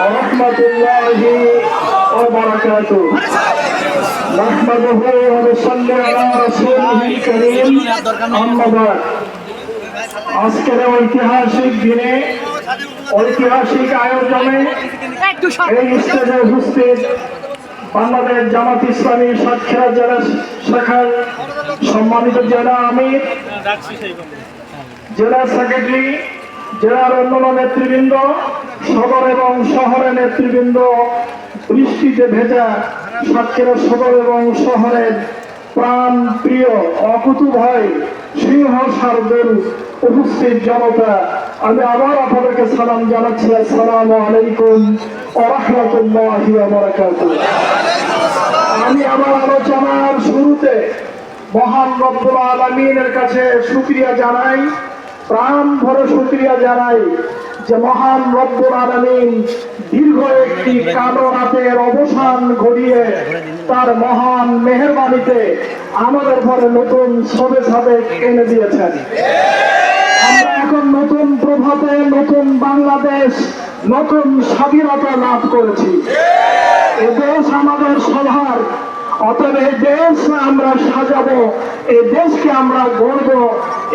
ورحمة الله وبركاته نحمده ونصلي على رسوله الكريم أما بعد আজকের ঐতিহাসিক দিনে ঐতিহাসিক আয়োজনে এই স্টেজে উপস্থিত বাংলাদেশ জামাত ইসলামী সাতক্ষীরা জেলা শাখার সম্মানিত জেলা আমির জেলা সেক্রেটারি জেলার অন্যান্য নেতৃবৃন্দ সদর এবং শহরের নেতৃবৃন্দ, বৃষ্টিতে ভেজা সাতক্ষীরা সদর এবং শহরের প্রাণ প্রিয় অকুতু ভয় সিংহ সারদের উপস্থিত জনতা, আমি আবার আপনাদেরকে সালাম জানাচ্ছি। আসসালামু আলাইকুম আমি আমার আলোচনার শুরুতে মহান রব্বুল আলমিনের কাছে শুক্রিয়া জানাই। প্রাণ ভরে শুক্রিয়া জানাই যে মহান রব্বুল আলমিন দীর্ঘ একটি কালো রাতের অবসান ঘটিয়ে তার মহান মেহরবানিতে আমাদের ঘরে নতুন সবে সাবে এনে দিয়েছেন। আমরা এখন নতুন প্রভাতে, নতুন বাংলাদেশ, নতুন স্বাধীনতা লাভ করেছি। এ দেশ আমাদের সবার অতএব এই দেশ আমরা সাজাবো, এই দেশকে আমরা গড়ব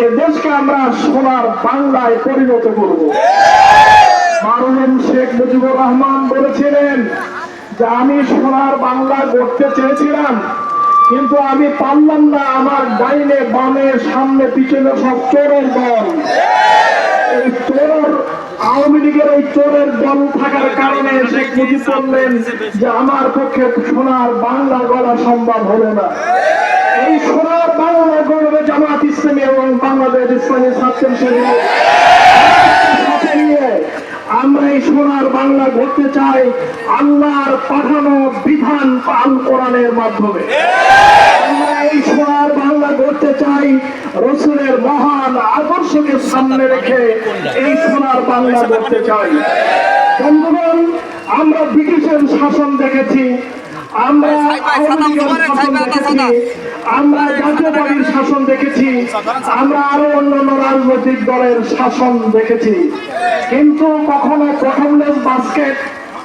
এ দেশকে আমরা সোনার বাংলায় পরিণত করব। মারুম শেখ মুজিবুর রহমান বলেছিলেন যে, আমি সোনার বাংলা গড়তে চেয়েছিলাম, কিন্তু আমি পারলাম না আমার ডাইনে বামে সামনে পিছনে সব চোরের দল। আওয়ামী লীগের এই চোরের দল থাকার কারণে শেখ মুজিব বললেন যে আমার পক্ষে সোনার বাংলা গড়া সম্ভব হলো না। এই সোনার বাংলা গড়বে জামাত ইসলামী এবং বাংলাদেশ ইসলামী ছাত্র আমরা এই সোনার বাংলা গড়তে চাই আল্লাহর পাঠানো বিধান আল কোরআনের মাধ্যমে। এই সোনার বাংলা গড়তে চাই রসুলের মহান আদর্শকে সামনে রেখে এই সোনার বাংলা গড়তে চাই। বন্ধুগণ আমরা ব্রিটিশের শাসন দেখেছি আমরা আমরা শাসন দেখেছি আমরা আরও অন্যান্য রাজনৈতিক দলের শাসন দেখেছি। কিন্তু কখনো প্রথমলেস বাস্কেট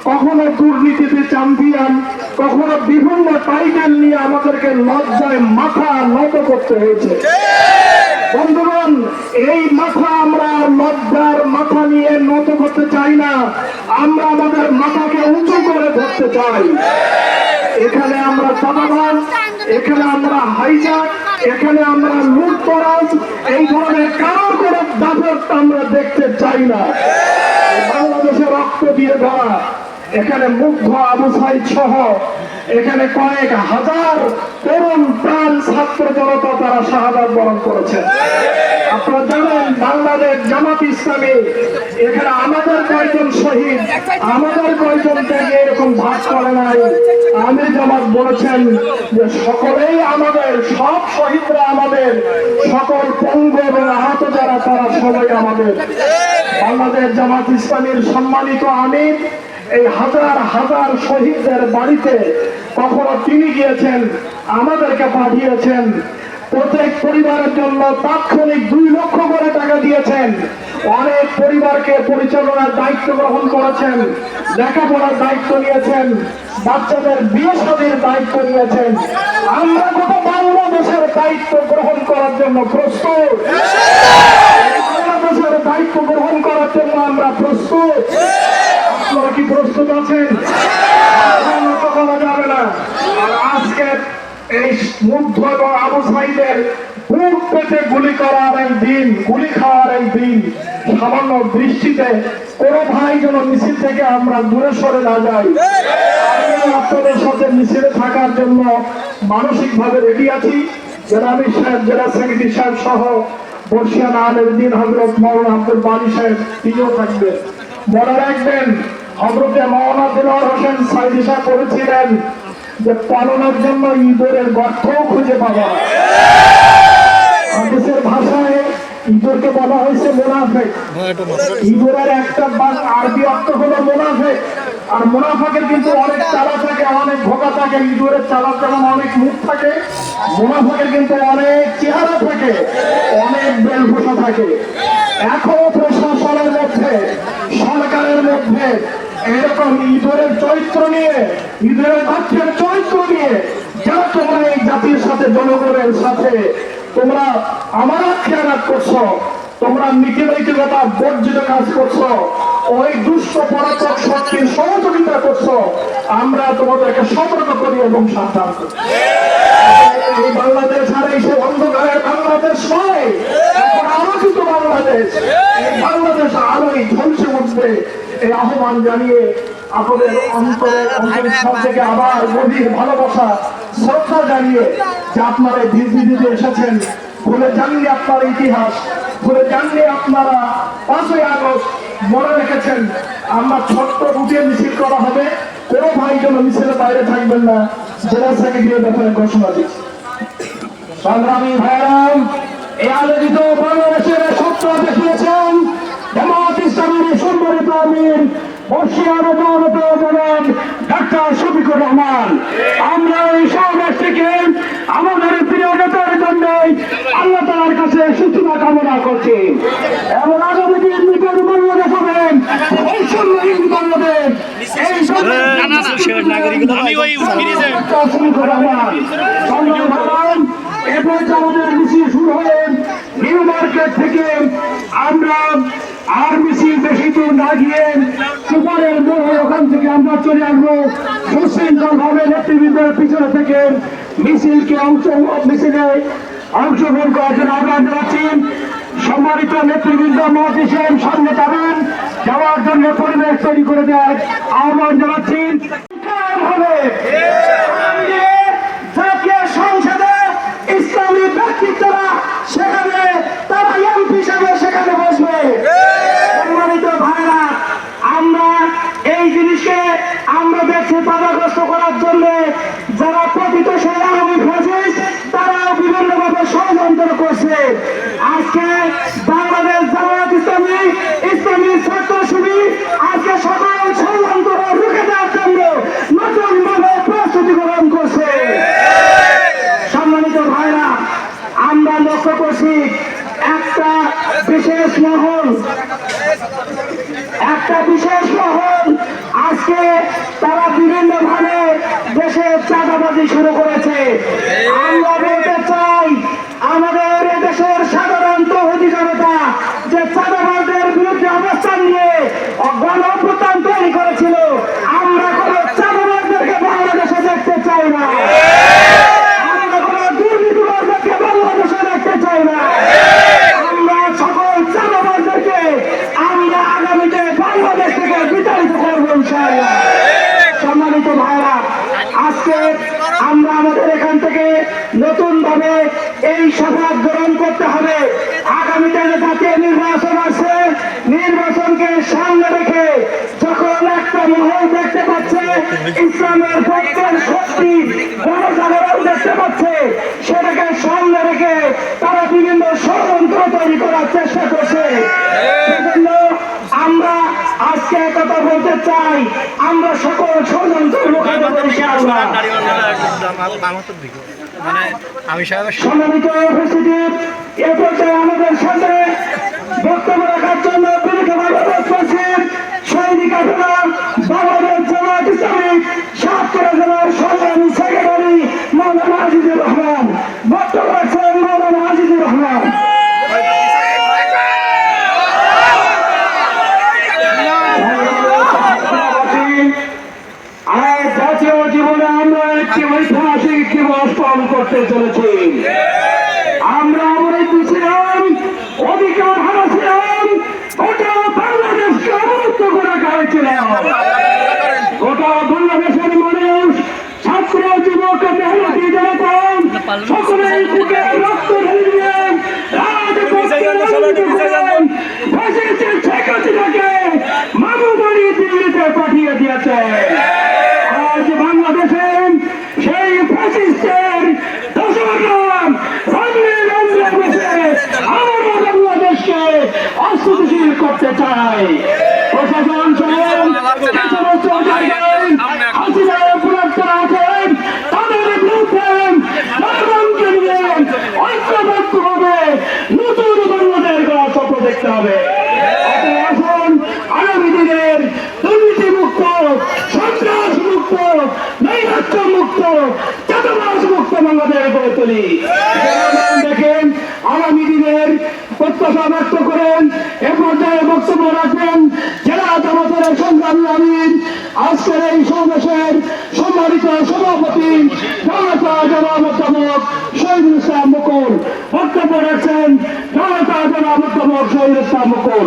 কখনো দুর্নীতিতে চ্যাম্পিয়ন কখনো বিভিন্ন টাইটেল নিয়ে আমাদেরকে লজ্জায় মাথা নত করতে হয়েছে। বন্ধুগণ, এই মাথা আমরা লজ্জার মাথা নিয়ে নত করতে চাই না। আমরা আমাদের মাথাকে উঁচু করে ধরতে চাই। এখানে আমরা চাঁদাবাজ এখানে আমরা হাইজাক, এখানে আমরা লুটতরাজ, এই ধরনের কারও কোনো দাপট আমরা দেখতে চাই না। বাংলাদেশে রক্ত দিয়ে ধরা এখানে মুগ্ধ আবু সাইদ সহ এখানে কয়েক হাজার তরুণ প্রাণ ছাত্র জনতা তারা শাহাদাত বরণ করেছেন আপনারা জানেন, বাংলাদেশ জামাত ইসলামী এখানে আমাদের কয়জন শহীদ, আমাদের কয়জন থেকে এরকম ভাগ করে নাই। আমি জামাত বলেছেন যে সকলেই আমাদের, সব শহীদরা আমাদের, সকল পঙ্গু এবং আহত যারা, তারা সবাই আমাদের। বাংলাদেশ জামাত ইসলামীর সম্মানিত আমির এই হাজার হাজার শহীদদের বাড়িতে কখনো তিনি গিয়েছেন, আমাদেরকে পাঠিয়েছেন। প্রত্যেক পরিবারের জন্য তাৎক্ষণিক দুই লক্ষ করে টাকা দিয়েছেন। অনেক পরিবারকে পরিচালনার দায়িত্ব গ্রহণ করেছেন, লেখাপড়ার দায়িত্ব নিয়েছেন, বাচ্চাদের বিয়ে শাদীর দায়িত্ব নিয়েছেন। আমরা কত বাংলাদেশের দায়িত্ব গ্রহণ করার জন্য প্রস্তুত। বাংলাদেশের দায়িত্ব গ্রহণ করার জন্য আমরা প্রস্তুত আছেন। থাকার জন্য মানসিক ভাবে রেডি আছি। জেলা সাহেব, জেলা সেক্রেটারি সাহেব সহ বর্ষিয়ান আলের দিন হজরত মৌলানা আব্দুল বাড়ি সাহেব তিনিও থাকবেন। মনে রাখবেন হজরতে মৌলানা দিলওয়ার হোসেন সাইদি সাহেব বলেছিলেন যে পালনের জন্য ইঁদুরের গর্তও খুঁজে পাওয়া হাদিসের ভাষায় ইঁদুরকে বলা হয়েছে মুনাফেক ইঁদুরের একটা বাক আরবি অর্থ হলো মুনাফেক আর মুনাফাকের কিন্তু অনেক চালা থাকে, অনেক ভোকা থাকে। ইঁদুরের চালা যেমন অনেক মুখ থাকে মুনাফাকের কিন্তু অনেক চেহারা থাকে, অনেক বেলভূষা থাকে। এখনও প্রশাসনের বাংলাদেশ এরকম ইঁদুরের চরিত্র নিয়ে ইঁদুরের বাচ্চার চরিত্র নিয়ে যারা তোমরা এই জাতির সাথে, জনগণের সাথে তোমরা আমার খেয়াল করছ, তোমরা নিখিলতা বর্জিত কাজ করছ, ওই দুষ্ট পরাচক শক্তির সহযোগিতা করছ, আমরা তোমাদেরকে সতর্ক করি এবং সাবধান করি। এই বাংলাদেশ আর এই সে অন্ধকারের বাংলাদেশ নয় আলোকিত বাংলাদেশ। বাংলাদেশ আলোই ধ্বংসে উঠবে। এই আহ্বান জানিয়ে আপনাদের অন্তরের অন্তরিক্ষণ থেকে আবার গভীর ভালোবাসা শ্রদ্ধা জানিয়ে যে আপনারা ভিড় দিতে এসেছেন ভুলে জানলে আপনার ইতিহাস ভুলে জানলে আপনারা পাঁচই আগস্ট মনে রেখেছেন আমরা ছোট্ট রুটে মিছিল করা হবে কোনো ভাই যেন মিছিলের বাইরে থাকবেন না জেলা সেক্রেটারি ব্যাপারে ঘোষণা দিচ্ছি। সংগ্রামী ভাইরাম এই আলোচিত বাংলাদেশের সত্য দেখিয়েছেন জামাত সম্মানিত আমির বর্ষিয়ার জনাব ডাক্তার শফিকুর রহমান। আমরা এই সমাবেশ থেকে আমাদের প্রিয় নেতার জন্য আল্লাহ তালার কাছে সূচনা কামনা করছি। এবং আগামী দিন নতুন বাংলাদেশ হবেন এই সম্মানিত বাংলাদেশ এই না না না আমি ওই ফিরে যাই এরপর আমাদের মিছিল শুরু হয়ে নিউ মার্কেট থেকে আমরা আর মিছিল বেশি দূর না গিয়ে সুপারের মোড় ওখান থেকে আমরা চলে আসব। সুশৃঙ্খল ভাবে নেতৃবৃন্দের পিছনে থেকে। মিছিলকে অংশ মিছিলে অংশগ্রহণ করার জন্য আহ্বান জানাচ্ছি। সম্মানিত নেতৃবৃন্দ মত হিসেবে সামনে যাবেন। যাওয়ার জন্য পরিবেশ তৈরি করে দেয় আহ্বান জানাচ্ছি। হবে জাতীয় সংসদে ইসলামী ব্যক্তিত্বরা সেখানে তারা এমপি হিসাবে সেখানে বসবে সম্মানিত ভাইরা আমরা এই জিনিসকে আমরা দেখছি বাধাগ্রস্ত করার জন্য যারা প্রকৃত সেই আওয়ামী ফ্যাসিস্ট তারা বিভিন্নভাবে ষড়যন্ত্র করছে আজকে বাংলাদেশ জামায়াত ইসলামী ইসলামী ছাত্র শিবির আজকে সকল ষড়যন্ত্র রুখে দেওয়ার জন্য নতুন ভাবে প্রস্তুতি গ্রহণ করছে সম্মানিত ভাইরা আমরা লক্ষ্য করছি একটা বিশেষ মহল একটা বিশেষ মহল আজকে তারা বিভিন্ন ভাবে দেশে চাঁদাবাজি শুরু করেছে আমরা বলতে চাই আমাদের এ দেশের সাধারণ তহদি জনতা যে চাঁদাবাজদের বিরুদ্ধে অবস্থান নিয়ে গণ অভ্যুত্থান তৈরি করেছিল আমরা কোনো চাঁদাবাজদেরকে বাংলাদেশে দেখতে চাই না আমরা কোনো দুর্নীতিবাজদেরকে বাংলাদেশে দেখতে চাই না আমরা সকল চাঁদাবাজদেরকে আমরা আগামীতে বাংলাদেশ থেকে বিতাড়িত করব ইনশাআল্লাহ সম্মানিত ভাইরা আজকে আমরা আমাদের এখান থেকে নতুন ভাবে এই শপথ গ্রহণ করতে হবে আগামীতে যে জাতীয় নির্বাচন আছে নির্বাচনকে সামনে রেখে যখন একটা মহল দেখতে পাচ্ছে ইসলামের পক্ষের শক্তি গণজাগরণ দেখতে পাচ্ছে। সেটাকে সামনে রেখে তারা বিভিন্ন ষড়যন্ত্র তৈরি করার চেষ্টা করছে। আমরা আজকে কথা বলতে চাই আমরা সকল ষড়যন্ত্র ইনশাআল্লাহ। মানে সম্মানিত উপস্থিতি এ পর্যায়ে আমাদের সামনে বক্তব্য রাখার জন্য বাংলাদেশ করছেন সৈনিক আপনারা বাংলাদেশ জামাত ইসলামী সাতক্ষীরা জেলার সংগ্রামী সেক্রেটারি মৌলানা আজিজুর রহমান বক্তব্য রাখছেন মৌলানা আজিজুর রহমান আর জাতীয় জীবনে আমরা একটি ঐতিহাসিক দিবস পালন করতে চলেছি আমরা অবরোধ ছিলাম অধিকার হারাছিলাম গোটা বাংলাদেশকে অবরুদ্ধ করে খাওয়াইছিলাম গোটা বাংলাদেশের মানুষ ছাত্র যুবক মেহনতি জনতা সকলেই বুকে রক্ত ঢেলে দিয়ে রাজপথে আন্দোলন করেন। ফ্যাসিস্টের শেখ হাসিনাকে মামু বাড়ি দিল্লিতে পাঠিয়ে দিয়েছে আজ বাংলাদেশে সেই ফ্যাসিস্টের দশরাম রঙে রঙে বসে আমরা বাংলাদেশকে অস্থিতিশীল করতে চাই প্রশাসন সহ যে সমস্ত জায়গায় হাসিনা অপরাধরা আছেন তাদের বিরুদ্ধে জনগণকে নিয়ে ঐক্যবদ্ধ হবে নতুন বাংলাদেশ গড়ার স্বপ্ন দেখতে হবে। অতএব আগামী দিনের সন্ত্রাস মুক্ত নৈরাজ্য মুক্ত চাঁদাবাস মুক্ত বাংলাদেশ গড়ে তুলি। দেখেন আগামী দিনের প্রত্যাশা ব্যক্ত করেন, এ পর্যায়ে বক্তব্য রাখেন জেলা আদালতের সংগ্রামী আমিন আজকের এই সমাবেশের সম্মানিত সভাপতি জনতা জনাব অধ্যাপক ইসলাম মুকুল। বক্তব্য রাখছেন জনতা জনাব অধ্যাপক ইসলাম মুকুল।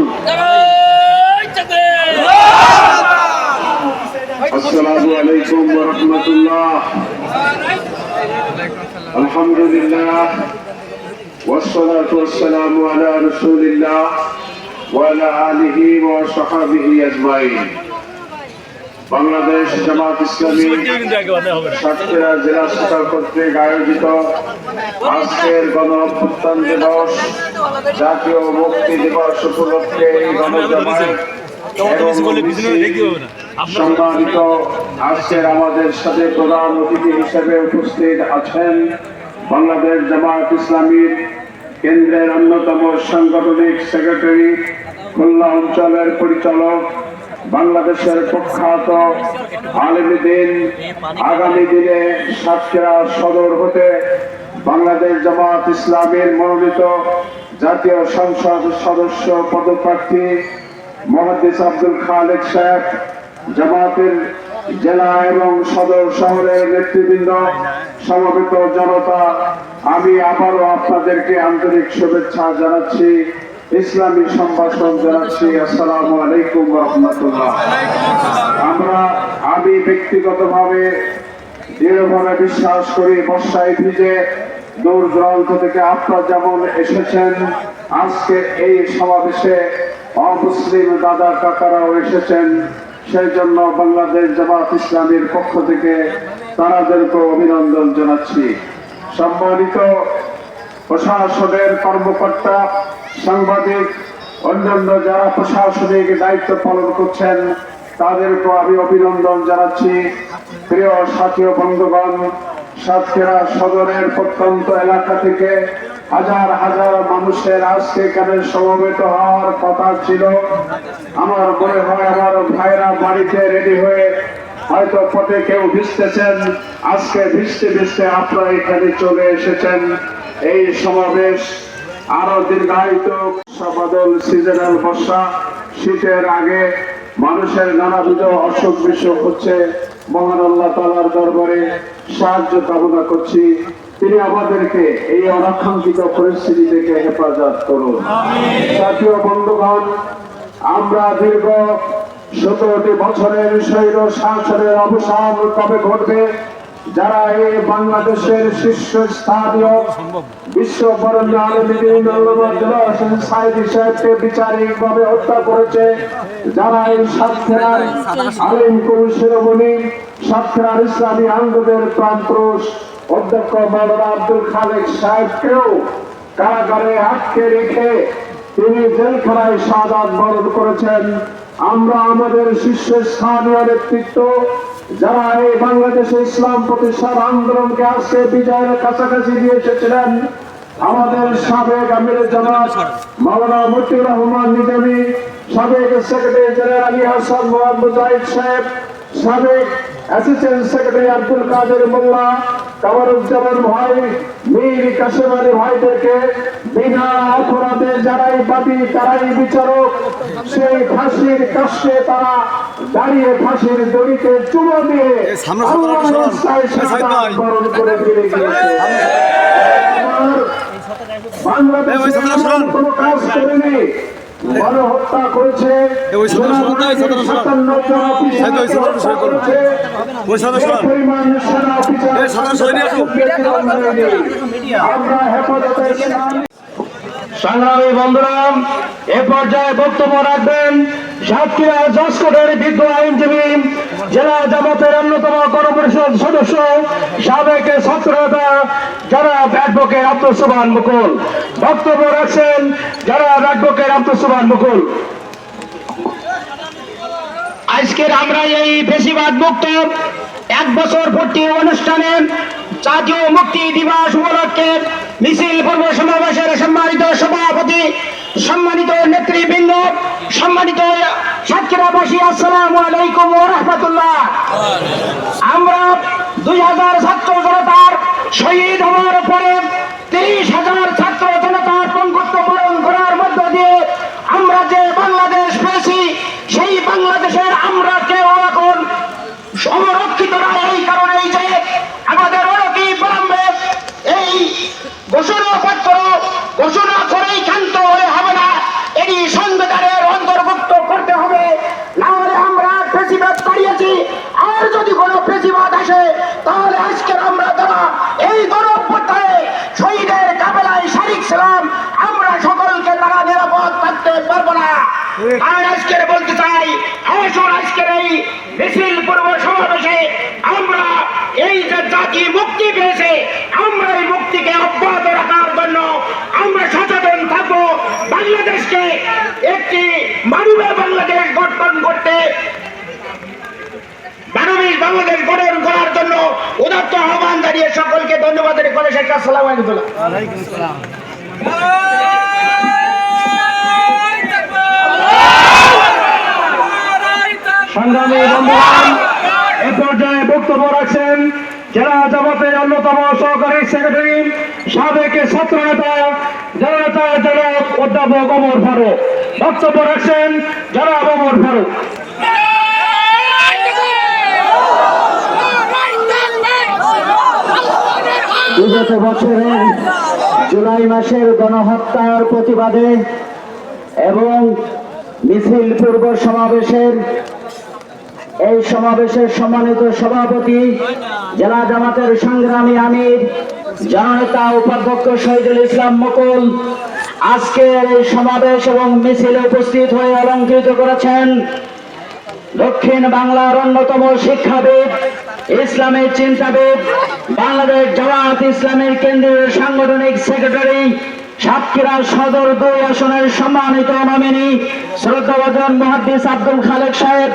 আসসালামু আলাইকুম ওয়া রাহমাতুল্লাহ। আলহামদুলিল্লাহ। والصلاة والسلام على رسول الله وعلى آله وصحبه أجمعين বাংলাদেশ জামাত ইসলামী সাতক্ষীরা জেলা শাখা কর্তৃক আয়োজিত আজকের গণ অভ্যুত্থান দিবস জাতীয় মুক্তি দিবস উপলক্ষে এই গণজামায়াত এবং সম্মানিত আজকের আমাদের সাথে প্রধান অতিথি হিসেবে উপস্থিত আছেন বাংলাদেশ জামায়াত ইসলামীর কেন্দ্রের অন্যতম সাংগঠনিক সেক্রেটারি, খুলনা অঞ্চলের পরিচালক, বাংলাদেশের প্রখ্যাত আলমীদিন আগামী দিনে সাতক্ষীরা সদর হতে বাংলাদেশ জামাত ইসলামের মনোনীত জাতীয় সংসদ সদস্য পদপ্রার্থী মহাদিস আব্দুল খালেক সাহেব, জামাতের জেলা এবং সদর শহরের নেতৃবৃন্দ, সমবেত জনতা, আমি আবারও আপনাদেরকে আন্তরিক শুভেচ্ছা জানাচ্ছি, ইসলামী সম্ভাষণ জানাচ্ছি। আসসালামু আলাইকুম রহমতুল্লাহ আমরা, আমি ব্যক্তিগতভাবে দৃঢ়ভাবে বিশ্বাস করি, বর্ষায় ভিজে দূর দূরান্ত থেকে আপনারা যেমন এসেছেন, আজকে এই সমাবেশে অমুসলিম দাদা কাকারাও এসেছেন। সেই জন্য বাংলাদেশ জামাত ইসলামের পক্ষ থেকে তারাদেরকে অভিনন্দন জানাচ্ছি। সম্মানিত প্রশাসনের কর্মকর্তা, সাংবাদিক, অন্যান্য যারা প্রশাসনিক দায়িত্ব পালন করছেন তাদেরকে আমি অভিনন্দন জানাচ্ছি। প্রিয় সাথী বন্ধুগণ সাতক্ষীরা সদরের প্রত্যন্ত এলাকা থেকে হাজার হাজার মানুষের আজকে এখানে সমবেত হওয়ার কথা ছিল। আমার মনে হয় আমার ভাইরা বাড়িতে রেডি হয়ে হয়তো পথে কেউ ভিজতেছেন। আজকে ভিজতে ভিজতে আপনারা এখানে চলে এসেছেন। এই সমাবেশ আরও দীর্ঘায়িত। বদল সিজনাল বর্ষা, শীতের আগে মানুষের নানাবিধ অসুখ বিসুখ হচ্ছে। মহান আল্লাহ তালার দরবারে সাহায্য কামনা করছি। তিনি আমাদেরকে এই অনাকাঙ্ক্ষিত পরিস্থিতি থেকে হেফাজত করুন। জাতীয় বন্ধুগণ, আমরা দীর্ঘ সতেরোটি বছরের শৈর শাসনের অবসান কবে ঘটবে? যারা এই বাংলাদেশের শীর্ষ স্থানীয় বিশ্ব বরণ্য আলমীদিন সাইদি হত্যা করেছে, যারা এই সাতক্ষীরার আলিম কুল শিরোমণি, সাতক্ষীরার ইসলামী আন্দোলনের প্রাণ পুরুষ অধ্যক্ষ মাওলানা আব্দুল খালেক সাহেবকেও কারাগারে আটকে রেখে তিনি জেলখানায় সাদাত বরণ করেছেন। আমরা আমাদের শীর্ষস্থানীয় নেতৃত্ব যারা এই বাংলাদেশে ইসলাম প্রতিষ্ঠার আন্দোলনকে আজকে বিজয়ের কাছাকাছি নিয়ে এসেছিলেন, আমাদের সাবেক আমির জামাত মাওলানা মতিউর রহমান নিজামী, সাবেক সেক্রেটারি জেনারেল আলী হাসান মোহাম্মদ জাহিদ সাহেব, সাবেক অ্যাসিস্ট্যান্ট সেক্রেটারি আব্দুল কাদের মোল্লা কামারুজ্জামান ভাই মীর কাশেম আলী ভাইদেরকে বিনা অপরাধে যারাই বাদী তারাই বিচারক সেই ফাঁসির কাছে তারা দাঁড়িয়ে ফাঁসির দড়িতে চুমো দিয়ে বরণ করে ফিরে গিয়েছে আমার কোনো কাজ করেনি। বড় হত্যা করেছে। সংগ্রামী বন্ধুরাম এ পর্যায়ে বক্তব্য রাখবেন সাতক্ষীরা জসকোটের বিজ্ঞ আইনজীবী জেলা জামাতের অন্যতম গণপরিষদ সদস্য, সাবেক ছাত্রনেতা যারা ব্যাটবকের আত্মসভান মুকুল। বক্তব্য রাখছেন যারা ব্যাটবকের আত্মসভান মুকুল। আজকের আমরা এই বেশিরভাগ মুক্ত এক বছর পূর্তি অনুষ্ঠানে জাতীয় মুক্তি দিবস উপলক্ষে মিছিল পূর্ব সমাবেশের সম্মানিত সভাপতি সম্মানিত নেতৃবৃন্দ সম্মানিত সাতক্ষীরাবাসী আসসালাম আলাইকুম রহমতুল্লাহ। আমরা দুই হাজার ছাত্র জনতার শহীদ হওয়ার পরে তিরিশ হাজার ছাত্র জনতার পঙ্গুত্ব বরণ করার মধ্য দিয়ে আমরা যে বাংলাদেশ পেয়েছি সেই বাংলাদেশের আমরা কেউ এখন সংরক্ষিত না এই কারণেই যে আমাদের অনতি বিলম্বে এই ঘোষণাপত্র ঘোষণা করেই ক্ষান্ত হয়ে হবে না এটি সংবিধানের অন্তর্ভুক্ত করতে হবে না হলে আমরা বেশিবাদ করিয়েছি আর যদি কোনো বেশিবাদ আসে তাহলে আজকের আমরা দেওয়া এই গণঅভ্যুত্থানে শহীদের কাবেলায় শারিক ছিলাম আমরা সকলকে তারা নিরাপদ থাকতে পারব না আর আজকের বলতে চাই আসুন আজকের এই মিছিল পূর্ব সমাবেশে আমরা এই যে জাতি মুক্তি পেয়েছে আমরা এই মুক্তিকে অব্যাহত রাখার জন্য আমরা সচেতন থাকব বাংলাদেশকে একটি মানবের বাংলাদেশ গঠন করতে মানবিক বাংলাদেশ গঠন করার জন্য উদাত্ত আহ্বান জানিয়ে সকলকে ধন্যবাদ করে শেখ আসসালাম আলাইকুম। সংগ্রামী বন্ধুগণ এ পর্যায়ে বক্তব্য রাখছেন জেলা জামাতের অন্যতম সহকারী সেক্রেটারি, সাবেক ছাত্র নেতা জননেতা জনাব অধ্যাপক অমর ফারুক। বক্তব্য রাখছেন জনাব অমর ফারুক। বিগত বছরের জুলাই মাসের গণহত্যার প্রতিবাদে এবং মিছিল পূর্ব সমাবেশের এই সমাবেশের সম্মানিত সভাপতি, জেলা জামাতের সংগ্রামী আমির, জননেতা উপাধ্যক্ষ শহীদুল ইসলাম মুকুল, আজকের এই সমাবেশ এবং মিছিলে উপস্থিত হয়ে অলঙ্কৃত করেছেন দক্ষিণ বাংলার অন্যতম শিক্ষাবিদ ইসলামের চিন্তাবিদ, বাংলাদেশ জামাত ইসলামের কেন্দ্রীয় সাংগঠনিক সেক্রেটারি সাতক্ষীরা সদর দুই আসনের সম্মানিত নমিনী, শ্রদ্ধাভাজন মহাদ্দিস আব্দুল খালেক সাহেব,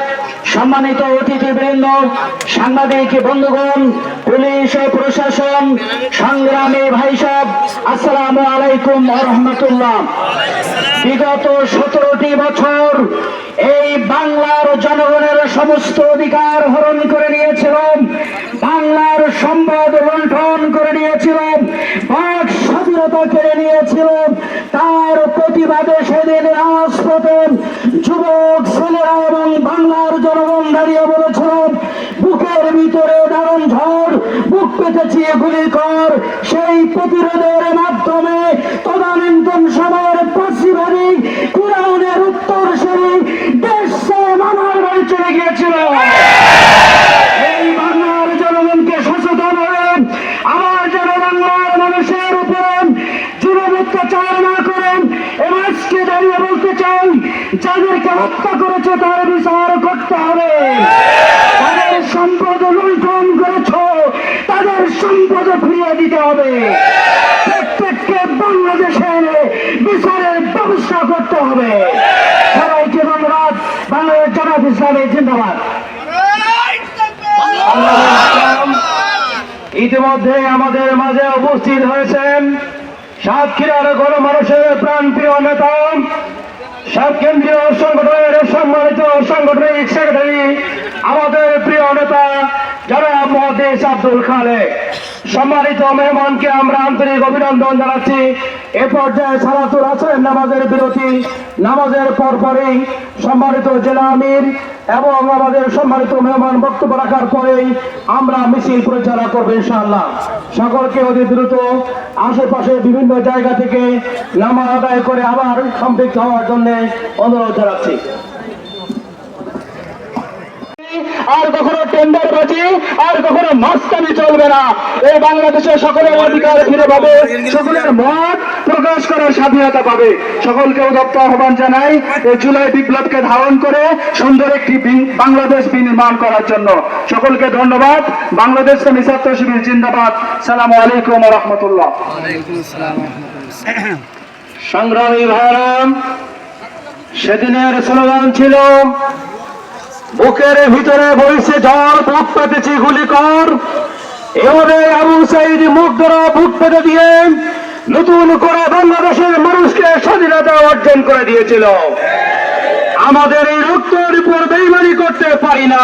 সম্মানিত অতিথিবৃন্দ, সাংবাদিক বন্ধুগণ, পুলিশ ও প্রশাসন, সংগ্রামী ভাই সব আসসালামু আলাইকুম রহমতুল্লাহ। বিগত সতেরোটি বছর এই বাংলার জনগণের সমস্ত অধিকার হরণ করে নিয়েছিল বাংলার সম্পদ লুণ্ঠন করে নিয়েছিল বাক স্বাধীনতা কেড়ে নিয়েছিল তার প্রতিবাদে সেদিন রাজপথে যুবক ছেলেরা এবং বাংলার জনগণ দাঁড়িয়ে বলেছিল, বুকের ভিতরে দারুণ ঝড়, বুক পেতেছি, গুলি কর। সেই প্রতিরোধের মাধ্যমে তদানীন্তন সময়ের পাশিবাদী কুরাউনের উত্তর সেরি দেশ মামার বাড়ি চলে গিয়েছিল। যাদেরকে হত্যা করেছে, তার বিচার করতে হবে। তাদের সম্পদ লুণ্ঠন করেছ, তাদের সম্পদ ফিরিয়ে দিতে হবে। প্রত্যেককে বাংলাদেশে এনে বিচারের ব্যবস্থা করতে হবে। সবাইকে ধন্যবাদ? বাংলাদেশ জিন্দাবাদ। ইতিমধ্যে আমাদের মাঝে উপস্থিত হয়েছেন সাতক্ষীরার গণমানুষের প্রাণপ্রিয় নেতা সব কেন্দ্রীয় সংগঠনের সম্মানিত সাংগঠনিক সেক্রেটারি, আমাদের প্রিয় নেতা যারা মহাদেশ আব্দুল খালেক। সম্মানিত মেহমানকে আমরা আন্তরিক অভিনন্দন জানাচ্ছি। এ পর্যায়ে সালাতুল আসরের নামাজের বিরতি, নামাজের পরপরই সম্মানিত জেলা আমির এবং আমাদের সম্মানিত মেহমান বক্তব্য রাখার পরেই আমরা মিছিল পরিচালনা করব ইনশাআল্লাহ। সকলকে অতি দ্রুত আশেপাশে বিভিন্ন জায়গা থেকে নামা আদায় করে আবার সম্পৃক্ত হওয়ার জন্য অনুরোধ জানাচ্ছি। আর কখনো টেন্ডার বাজি আর কখনো মাস্তানি চলবে না। এই বাংলাদেশের সকলের অধিকার ফিরে পাবে সকলের মত প্রকাশ করার স্বাধীনতা পাবে। সকলকে উদপ্ত আহ্বান জানাই এই জুলাই বিপ্লবকে ধারণ করে সুন্দর একটি বাংলাদেশ বিনির্মাণ করার জন্য। সকলকে ধন্যবাদ। বাংলাদেশ শ্রমিক ছাত্র শিবির জিন্দাবাদ। সালাম আলাইকুম রহমতুল্লাহ। সংগ্রামী ভাইরাম সেদিনের স্লোগান ছিল বুকের ভিতরে বইছে জল বুক পেতেছি গুলি কর এভাবে আবু সাইদ মুখ ধরা বুক পেতে দিয়ে নতুন করে বাংলাদেশের মানুষকে স্বাধীনতা অর্জন করে দিয়েছিল। আমাদের এই রক্তের উপর বেইমানি করতে পারি না।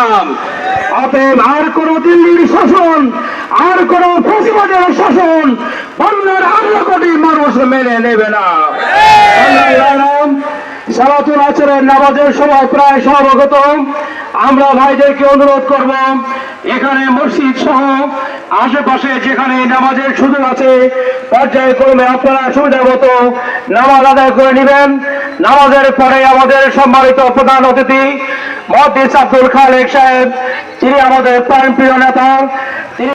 অতএব আর কোন দিল্লির শাসন আর কোন ফেসিবাদের শাসন বাংলার আঠারো কোটি মানুষ মেনে নেবে না। সালাতুল আচরের নামাজের সময় প্রায় সর্বগত আমরা ভাইদেরকে অনুরোধ করব, এখানে মসজিদ সহ আশেপাশে যেখানে নামাজের সুযোগ আছে, পর্যায়ক্রমে আপনারা সুবিধা মতো নামাজ আদায় করে নেবেন। নামাজের পরে আমাদের সম্মানিত প্রধান অতিথি মহাদিস আব্দুল খালেক সাহেব, তিনি আমাদের প্রাণ প্রিয় নেতা। তিনি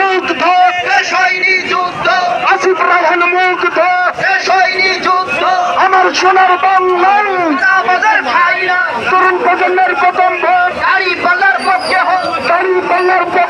মুগ্ধ শেষ হয়নি যুদ্ধ। আসিফ রায়হান মুগ্ধ শেষ হয়নি যুদ্ধ। আমার সোনার বাংলায় বাজার ভাইরা তরুণ প্রজন্মের প্রথম ভোট গাড়ি পাল্লার পক্ষে হোক গাড়ি পাল্লার পক্ষে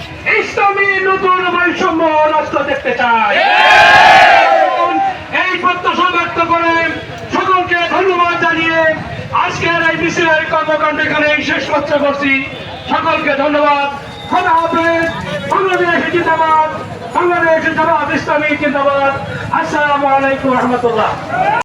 নতুন বৈষম্য রাষ্ট্র দেখতে চাই। এই প্রত্যাশা ব্যক্ত করে সকলকে ধন্যবাদ জানিয়ে আজকের এই মিছিলের কর্মকাণ্ড এখানে শেষ করতে করছি সকলকে ধন্যবাদ। খোদা হাফেজ। বাংলাদেশ জিন্দাবাদ। বাংলাদেশ জামাত ইসলামী জিন্দাবাদ। আসসালামু আলাইকুম রহমতুল্লাহ।